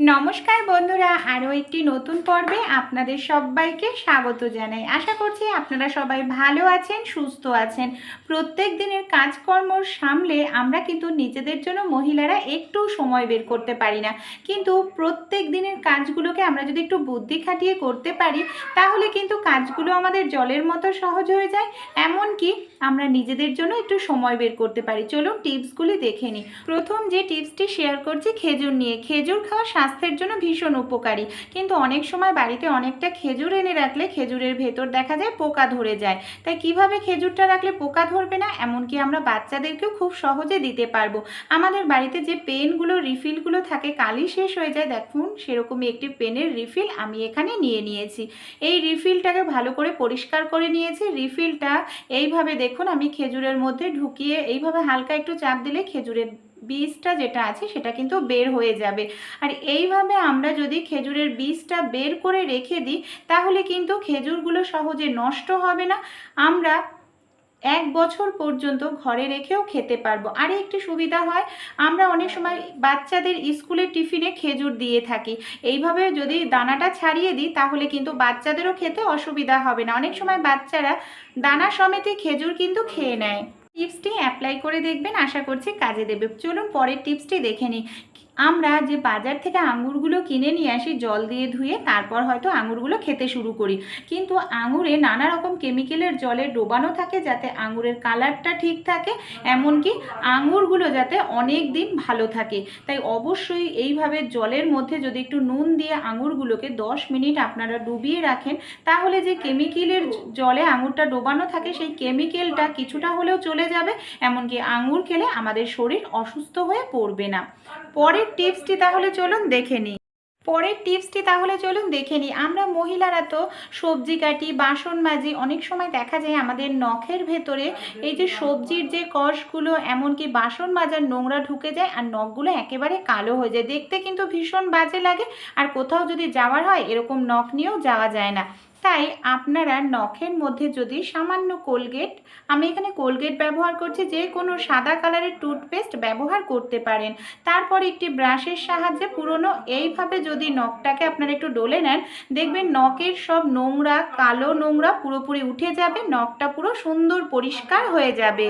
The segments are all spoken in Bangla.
নমস্কার বন্ধুরা, আরও একটি নতুন পর্বে আপনাদের সবাইকে স্বাগত জানাই। আশা করছি আপনারা সবাই ভালো আছেন, সুস্থ আছেন। প্রত্যেক দিনের কাজকর্ম সামলে আমরা কিন্তু নিজেদের জন্য মহিলারা একটু সময় বের করতে পারি না। কিন্তু প্রত্যেক দিনের কাজগুলোকে আমরা যদি একটু বুদ্ধি খাটিয়ে করতে পারি, তাহলে কিন্তু কাজগুলো আমাদের জলের মতো সহজ হয়ে যায়। এমনকি আমরা নিজেদের জন্য একটু সময় বের করতে পারি। চলুন টিপসগুলি দেখে নিই। প্রথম যে টিপসটি শেয়ার করছি, খেজুর নিয়ে। খেজুর খাওয়া স্বাস্থ্যের জন্য ভীষণ উপকারী। কিন্তু অনেক সময় বাড়িতে অনেকটা খেজুর এনে রাখলে খেজুরের ভেতর দেখা যায় পোকা ধরে যায়। তাই কীভাবে খেজুরটা রাখলে পোকা ধরবে না, এমনকি আমরা বাচ্চাদেরকেও খুব সহজে দিতে পারব। আমাদের বাড়িতে যে পেনগুলো, রিফিলগুলো থাকে, কালই শেষ হয়ে যায়। দেখুন, সেরকমই একটি পেনের রিফিল আমি এখানে নিয়ে নিয়েছি। এই রিফিলটাকে ভালো করে পরিষ্কার করে নিয়েছি। রিফিলটা এইভাবে দেখুন, আমি খেজুরের মধ্যে ঢুকিয়ে এইভাবে হালকা একটু চাপ দিলে খেজুরের বীজটা যেটা আছে সেটা কিন্তু বের হয়ে যাবে। আর এইভাবে আমরা যদি খেজুরের বীজটা বের করে রেখে দিই, তাহলে কিন্তু খেজুরগুলো সহজে নষ্ট হবে না। আমরা এক বছর পর্যন্ত ঘরে রেখেও খেতে পারব। আর একটি সুবিধা হয়, আমরা অনেক সময় বাচ্চাদের স্কুলের টিফিনে খেজুর দিয়ে থাকি। এইভাবে যদি দানাটা ছাড়িয়ে দিই, তাহলে কিন্তু বাচ্চাদেরও খেতে অসুবিধা হবে না। অনেক সময় বাচ্চারা দানা সমেতে খেজুর কিন্তু খেয়ে নেয়। টিপসটি অ্যাপ্লাই করে দেখবেন, আশা করছি কাজে দেবে। চলুন পরের টিপসটি দেখে নিই। আমরা যে বাজার থেকে আঙুরগুলো কিনে নিয়ে আসি, জল দিয়ে ধুয়ে তারপর হয়তো আঙুরগুলো খেতে শুরু করি। কিন্তু আঙুরে নানা রকম কেমিক্যালের জলে ডোবানো থাকে যাতে আঙুরের কালারটা ঠিক থাকে, এমনকি আঙুরগুলো যাতে অনেক দিন ভালো থাকে। তাই অবশ্যই এইভাবে জলের মধ্যে যদি একটু নুন দিয়ে আঙুরগুলোকে দশ মিনিট আপনারা ডুবিয়ে রাখেন, তাহলে যে কেমিক্যালের জলে আঙুরটা ডোবানো থাকে, সেই কেমিক্যালটা কিছুটা হলেও চলে যাবে। এমনকি আঙুর খেলে আমাদের শরীর অসুস্থ হয়ে পড়বে না। পরের টিপসটি তাহলে চলুন দেখে নিই। পরের টিপসটি তাহলে চলুন দেখে নিই। আমরা মহিলারা তো সবজি কাটি, বাসন মাজি, অনেক সময় দেখা যায় আমাদের নখের ভেতরে এই যে সবজির যে কষগুলো, এমনকি বাসন মাজার নোংরা ঢুকে যায় আর নখগুলো একেবারে কালো হয়ে যায়। দেখতে কিন্তু ভীষণ বাজে লাগে আর কোথাও যদি যাওয়ার হয়, এরকম নখ নিয়েও যাওয়া যায় না। তাই আপনারা নখের মধ্যে যদি সামান্য কোলগেট, আমি এখানে কোলগেট ব্যবহার করছি, যে কোনো সাদা কালারের টুথপেস্ট ব্যবহার করতে পারেন। তারপর একটি ব্রাশের সাহায্যে পুরনো, এইভাবে যদি নখটাকে আপনারা একটু ডলে নেন, দেখবেন নখের সব নোংরা, কালো নোংরা পুরোপুরি উঠে যাবে, নখটা পুরো সুন্দর পরিষ্কার হয়ে যাবে।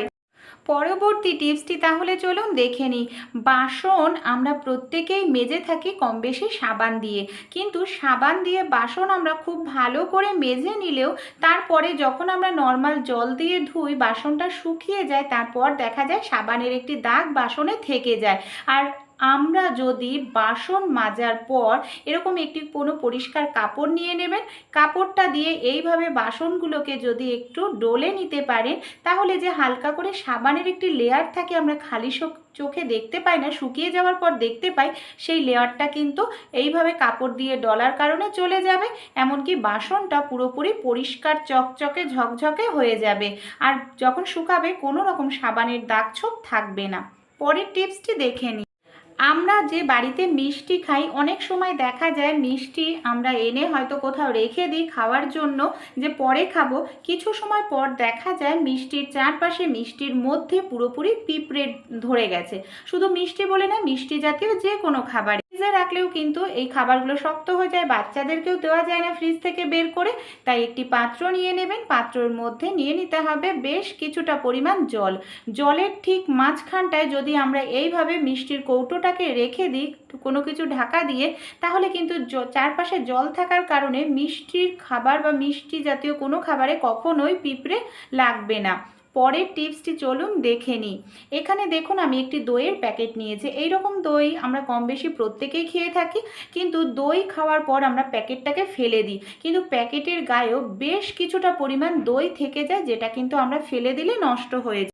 পরবর্তী টিপসটি তাহলে চলুন দেখে নিই। বাসন, আমরা প্রত্যেকেই মেজে থাকি কম বেশি সাবান দিয়ে। কিন্তু সাবান দিয়ে বাসন আমরা খুব ভালো করে মেজে নিলেও তারপরে যখন আমরা নর্মাল জল দিয়ে ধুই, বাসনটা শুকিয়ে যায়, তারপর দেখা যায় সাবানের একটি দাগ বাসনে থেকে যায়। আর আমরা যদি বাসন মাজার পর এরকম একটি কোনো পরিষ্কার কাপড় নিয়ে নেবেন, কাপড়টা দিয়ে এইভাবে বাসনগুলোকে যদি একটু ডলে নিতে পারেন, তাহলে যে হালকা করে সাবানের একটি লেয়ার থাকে আমরা খালি চোখ- দেখতে পাই না, শুকিয়ে যাওয়ার পর দেখতে পাই, সেই লেয়ারটা কিন্তু এইভাবে কাপড় দিয়ে ডলার কারণে চলে যাবে, এমনকি বাসনটা পুরোপুরি পরিষ্কার চকচকে ঝকঝকে হয়ে যাবে। আর যখন শুকাবে কোনো রকম সাবানের দাগ ছোপ থাকবে না। পরের টিপসটি দেখে নিই আমরা যে বাড়িতে মিষ্টি খাই, অনেক সময় দেখা যায় মিষ্টি আমরা এনে হয়তো কোথাও রেখে দিই খাওয়ার জন্য যে পরে খাব। কিছু সময় পর দেখা যায় মিষ্টির চারপাশে মিষ্টির মধ্যে পুরোপুরি পিঁপড়ে ধরে গেছে। শুধু মিষ্টি বলে না, মিষ্টি জাতীয় যে কোনো খাবার ফ্রিজে রাখলেও কিন্তু এই খাবারগুলো শক্ত হয়ে যায়, বাচ্চাদেরকেও দেওয়া যায় না ফ্রিজ থেকে বের করে, তাই একটি পাত্র নিয়ে নেবেন, পাত্রর মধ্যে নিয়ে নিতে হবে বেশ কিছুটা পরিমাণ জল। জলের ঠিক মাঝখানটায় যদি আমরা এইভাবে মিষ্টির কৌটোটাকে রেখে দিই, কোনো কিছু ঢাকা দিয়ে, তাহলে কিন্তু চারপাশে জল থাকার কারণে মিষ্টির খাবার বা মিষ্টি জাতীয় কোনো খাবারে কখনোই পিঁপড়ে লাগবে না। পরের টিপসটি চলুন দেখে নিই। এখানে দেখুন, আমি একটি দইয়ের প্যাকেট নিয়েছি। এই রকম দই আমরা কম বেশি প্রত্যেকেই খেয়ে থাকি, কিন্তু দই খাওয়ার পর আমরা প্যাকেটটাকে ফেলে দিই। কিন্তু প্যাকেটের গায়েও বেশ কিছুটা পরিমাণ দই থেকে যায়, যেটা কিন্তু আমরা ফেলে দিলে নষ্ট হয়ে যায়।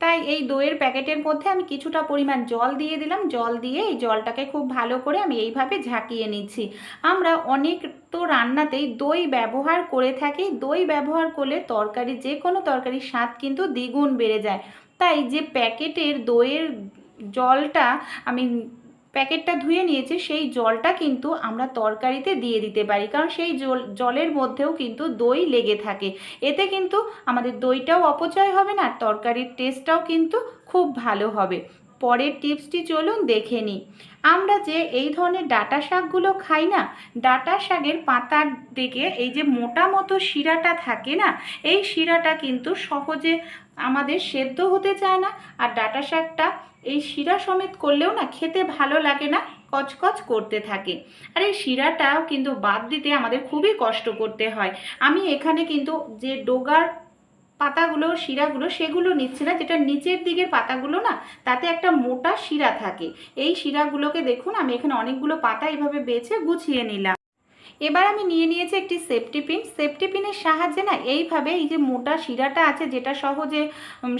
তাই এই দইয়ের প্যাকেটের মধ্যে আমি কিছুটা পরিমাণ জল দিয়ে দিলাম। জল দিয়ে এই জলটাকে খুব ভালো করে আমি এইভাবে ঝাঁকিয়ে নিচ্ছি। আমরা অনেক তো রান্নাতেই দই ব্যবহার করে থাকি। দই ব্যবহার করলে তরকারি যে কোনো তরকারির স্বাদ কিন্তু দ্বিগুণ বেড়ে যায়। তাই যে প্যাকেটের দইয়ের জলটা আমি প্যাকেটটা ধুয়ে নিয়েছি, সেই জলটা কিন্তু আমরা তরকারিতে দিয়ে দিতে পারি। কারণ সেই জল, জলের মধ্যেও কিন্তু দই লেগে থাকে। এতে কিন্তু আমাদের দইটাও অপচয় হবে না, আর তরকারির টেস্টটাও কিন্তু খুব ভালো হবে। পরের টিপসটি চলুন দেখে নিই। আমরা যে এই ধরনের ডাটা শাকগুলো খাই না, ডাটা শাকের পাতার দিকে এই যে মোটা মতো শিরাটা থাকে না, এই শিরাটা কিন্তু সহজে আমাদের সেদ্ধ হতে চায় না আর ডাটা শাকটা এই শিরা সমেত করলেও না খেতে ভালো লাগে না, কচকচ করতে থাকে। আর এই শিরাটাও কিন্তু বাদ দিতে আমাদের খুবই কষ্ট করতে হয়। আমি এখানে কিন্তু যে ডোগার পাতাগুলো, শিরাগুলো সেগুলো নিচ্ছে না। যেটা নিচের দিকের পাতাগুলো না, তাতে একটা মোটা শিরা থাকে। এই শিরাগুলোকে দেখুন, আমি এখানে অনেকগুলো পাতা এভাবে বেছে গুছিয়ে নিলাম। এবার আমি নিয়ে নিয়েছি একটি সেফটি পিন সেফটি পিনের সাহায্যে না এইভাবে এই যে মোটা শিরাটা আছে যেটা সহজে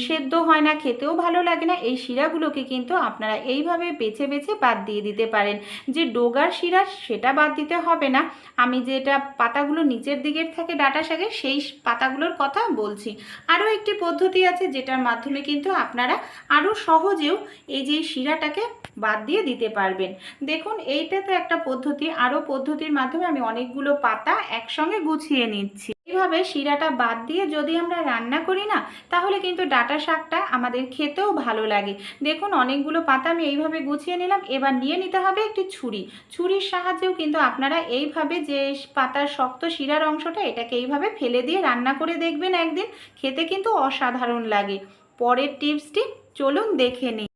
সেদ্ধ হয় না, খেতেও ভালো লাগে না, এই শিরাগুলোকে কিন্তু আপনারা এইভাবে বেছে বেছে বাদ দিয়ে দিতে পারেন। যে ডোগার শিরা সেটা বাদ দিতে হবে না। আমি যেটা পাতাগুলো নিচের দিকের থাকে ডাটা শাকের, সেই পাতাগুলোর কথা বলছি। আরও একটি পদ্ধতি আছে যেটার মাধ্যমে কিন্তু আপনারা আরও সহজেও এই যে শিরাটাকে বাদ দিয়ে দিতে পারবেন। দেখুন, এইটা তো একটা পদ্ধতি। আরও পদ্ধতির মাধ্যমে আমি অনেকগুলো পাতা একসঙ্গে গুছিয়ে নিচ্ছি। এইভাবে শিরাটা বাদ দিয়ে যদি আমরা রান্না করি না, তাহলে কিন্তু ডাটা শাকটা আমাদের খেতেও ভালো লাগে। দেখুন, অনেকগুলো পাতা আমি এইভাবে গুছিয়ে নিলাম। এবার নিয়ে নিতে হবে একটি ছুরি। ছুরির সাহায্যেও কিন্তু আপনারা এইভাবে যে পাতার শক্ত শিরার অংশটা, এটাকে এইভাবে ফেলে দিয়ে রান্না করে দেখবেন একদিন। খেতে কিন্তু অসাধারণ লাগে। পরের টিপসটি চলুন দেখে নিই।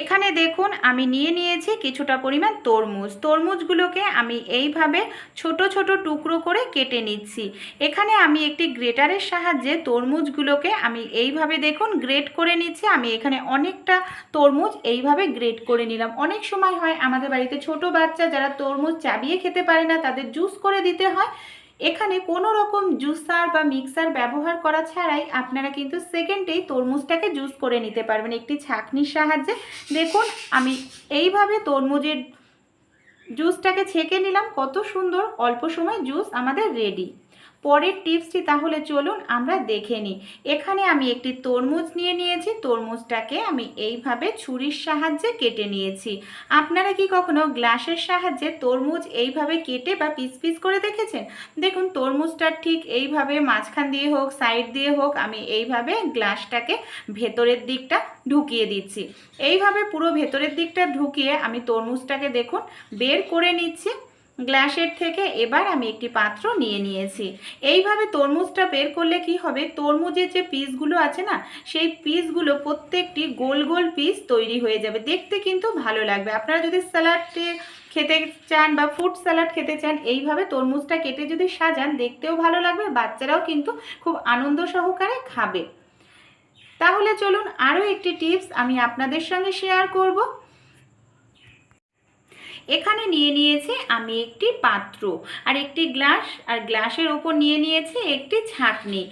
এখানে দেখুন, আমি নিয়ে নিয়েছি কিছুটা পরিমাণ তরমুজ। তরমুজগুলোকে আমি এইভাবে ছোট ছোট টুকরো করে কেটে নিচ্ছি। এখানে আমি একটি গ্রেটারের সাহায্যে তরমুজগুলোকে আমি এইভাবে দেখুন, গ্রেট করে নিচ্ছি। আমি এখানে অনেকটা তরমুজ এইভাবে গ্রেট করে নিলাম। অনেক সময় হয় আমাদের বাড়িতে ছোট বাচ্চা যারা তরমুজ চাবিয়ে খেতে পারে না, তাদের জুস করে দিতে হয়। এখানে কোনো রকম জুসার বা মিক্সার ব্যবহার করা ছাড়াই আপনারা কিন্তু সেকেন্ডেই তরমুজটাকে জুস করে নিতে পারবেন একটি ছাঁকনির সাহায্যে। দেখুন, আমি এইভাবে তরমুজের জুসটাকে ছেঁকে নিলাম, কত সুন্দর, অল্প সময় জুস আমাদের রেডি পরের টিপসটি তাহলে চলুন আমরা দেখে নিই। এখানে আমি একটি তরমুজ নিয়ে নিয়েছি। তরমুজটাকে আমি এইভাবে ছুরির সাহায্যে কেটে নিয়েছি। আপনারা কি কখনো গ্লাসের সাহায্যে তরমুজ এইভাবে কেটে বা পিস পিস করে দেখেছেন? দেখুন, তরমুজটা ঠিক এইভাবে মাঝখান দিয়ে হোক, সাইড দিয়ে হোক, আমি এইভাবে গ্লাসটাকে ভেতরের দিকটা ঢুকিয়ে দিচ্ছি। এইভাবে পুরো ভেতরের দিকটা ঢুকিয়ে আমি তরমুজটাকে দেখুন, বের করে নিচ্ছি। গ্লাসের থেকে এবার আমি একটি পাত্র নিয়ে নিয়েছি। এইভাবে তরমুজটা বের করলে কি হবে? তরমুজের যে পিসগুলো আছে না, সেই পিসগুলো প্রত্যেকটি গোল গোল পিস তৈরি হয়ে যাবে। দেখতে কিন্তু ভালো লাগবে। আপনারা যদি স্যালাডে খেতে চান বা ফ্রুট স্যালাড খেতে চান, এইভাবে তরমুজটা কেটে যদি সাজান, দেখতেও ভালো লাগবে, বাচ্চারাও কিন্তু খুব আনন্দ সহকারে খাবে। তাহলে চলুন আরও একটি টিপস আমি আপনাদের সঙ্গে শেয়ার করব। এখানে নিয়ে নিয়েছি আমি একটি পাত্র আর একটি গ্লাস, আর গ্লাসের ওপর নিয়ে নিয়েছি একটি ছাঁকনি।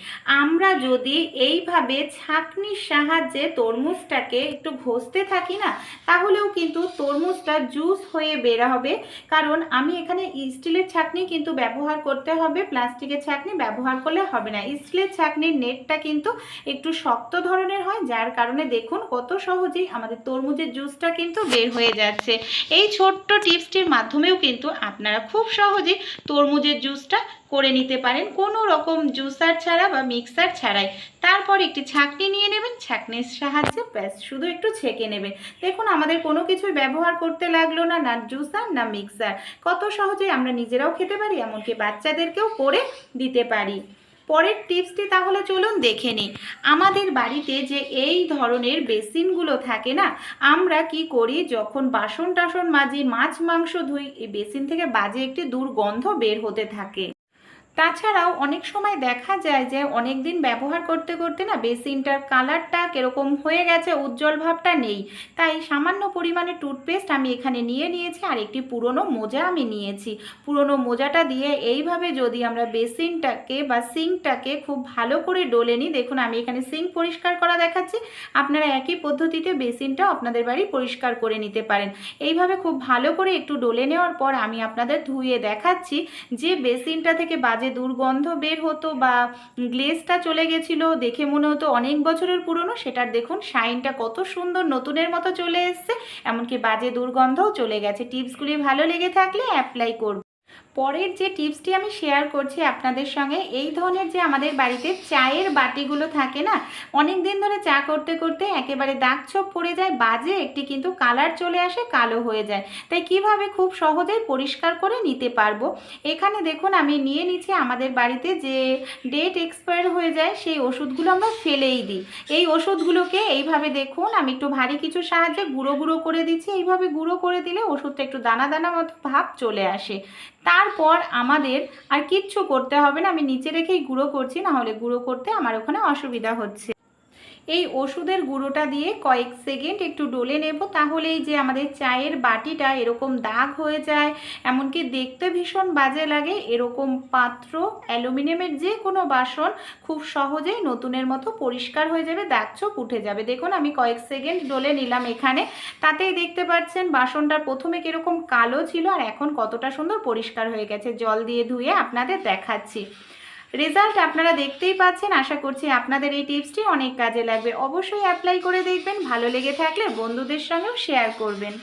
আমরা যদি এইভাবে ছাঁকনির সাহায্যে তরমুজটাকে একটু ঘষতে থাকি না, তাহলেও কিন্তু তরমুজটা জুস হয়ে বের হবে। কারণ আমি এখানে স্টিলের ছাঁকনি কিন্তু ব্যবহার করতে হবে, প্লাস্টিকের ছাঁকনি ব্যবহার করলে হবে না। স্টিলের ছাঁকনির নেটটা কিন্তু একটু শক্ত ধরনের হয়, যার কারণে দেখুন কত সহজেই আমাদের তরমুজের জুসটা কিন্তু বের হয়ে যাচ্ছে। এই ছোট্ট টিপসটির মাধ্যমেও কিন্তু আপনারা খুব সহজেই তরমুজের জুসটা করে নিতে পারেন। কোনো রকম জুসার ছাড়া বা মিক্সার ছাড়াই। তারপর একটি ছাঁকনি নিয়ে নেবেন। ছাঁকনির সাহায্যে ব্যাস, শুধু একটু ছেঁকে নেবেন। দেখুন, আমাদের কোনো কিছুই ব্যবহার করতে লাগল না না জুসার না মিক্সার কত সহজেই আমরা নিজেরাও খেতে পারি, এমনকি বাচ্চাদেরকেও করে দিতে পারি। পরের টিপসটি তাহলে চলুন দেখে নিই। আমাদের বাড়িতে যে এই ধরনের বেসিনগুলো থাকে না, আমরা কি করি? যখন বাসন টাসন মাজি মাছ মাংস ধুই, এই বেসিন থেকে বাজে একটি দুর্গন্ধ বের হতে থাকে। তাছাড়াও অনেক সময় দেখা যায় যে অনেক দিন ব্যবহার করতে করতে না বেসিনটার কালারটা কীরকম হয়ে গেছে, উজ্জ্বল ভাবটা নেই। তাই সামান্য পরিমাণে টুথপেস্ট আমি এখানে নিয়ে নিয়েছি আর একটি পুরনো মোজা আমি নিয়েছি। পুরনো মোজাটা দিয়ে এইভাবে যদি আমরা বেসিনটাকে বা সিঙ্কটাকে খুব ভালো করে ডলে নিই, দেখুন আমি এখানে সিঙ্ক পরিষ্কার করা দেখাচ্ছি। আপনারা একই পদ্ধতিতে বেসিনটাও আপনাদের বাড়ি পরিষ্কার করে নিতে পারেন। এইভাবে খুব ভালো করে একটু ডলে নেওয়ার পর আমি আপনাদের ধুয়ে দেখাচ্ছি যে বেসিনটা থেকে বাজে দুর্গন্ধ বের হতো বা গ্লেজটা চলে গেছিল, দেখে মনে হতো অনেক বছরের পুরনো, সেটার দেখুন শাইনটা কত সুন্দর নতুনের মতো চলে এসছে। এমনকি বাজে দুর্গন্ধও চলে গেছে। টিপসগুলি ভালো লেগে থাকলে অ্যাপ্লাই করব। পরের যে টিপসটি আমি শেয়ার করছি আপনাদের সঙ্গে, এই ধরনের যে আমাদের বাড়িতে চায়ের বাটিগুলো থাকে না অনেক দিন ধরে চা করতে করতে একেবারে দাগ ছোপ পড়ে যায়, বাজে একটি কিন্তু কালার চলে আসে, কালো হয়ে যায়। তাই কীভাবে খুব সহজেই পরিষ্কার করে নিতে পারব? এখানে দেখুন, আমি নিয়ে নিচ্ছি আমাদের বাড়িতে যে ডেট এক্সপায়ার হয়ে যায়, সেই ওষুধগুলো আমরা ফেলেই দিই। এই ওষুধগুলোকে এইভাবে দেখুন, আমি একটু ভারী কিছু সাহায্যে গুঁড়ো গুঁড়ো করে দিচ্ছি। এইভাবে গুঁড়ো করে দিলে ওষুধটা একটু দানা দানা মতো ভাব চলে আসে। তারপর আমাদের আর কিচ্ছু করতে হবে না। আমি নিচে রেখেই গুঁড়ো করছি না হলে গুঁড়ো করতে আমার ওখানে অসুবিধা হচ্ছে। এই ওষুধের গুঁড়োটা দিয়ে কয়েক সেকেন্ড একটু ডলে নেব, তাহলেই যে আমাদের চায়ের বাটিটা এরকম দাগ হয়ে যায়, এমনকি দেখতে ভীষণ বাজে লাগে। এরকম পাত্র, অ্যালুমিনিয়ামের যে কোনো বাসন খুব সহজেই নতুনের মতো পরিষ্কার হয়ে যাবে, দাগ ছোপ উঠে যাবে। দেখুন, আমি কয়েক সেকেন্ড ডলে নিলাম এখানে। তাতেই দেখতে পাচ্ছেন বাসনটা প্রথমে কীরকম কালো ছিল আর এখন কতটা সুন্দর পরিষ্কার হয়ে গেছে। জল দিয়ে ধুয়ে আপনাদের দেখাচ্ছি। রেজাল্ট আপনারা দেখতেই পাচ্ছেন। আশা করছি আপনাদের এই টিপসটি অনেক কাজে লাগবে। অবশ্যই অ্যাপ্লাই করে দেখবেন। ভালো লেগে থাকলে বন্ধুদের সঙ্গেও শেয়ার করবেন।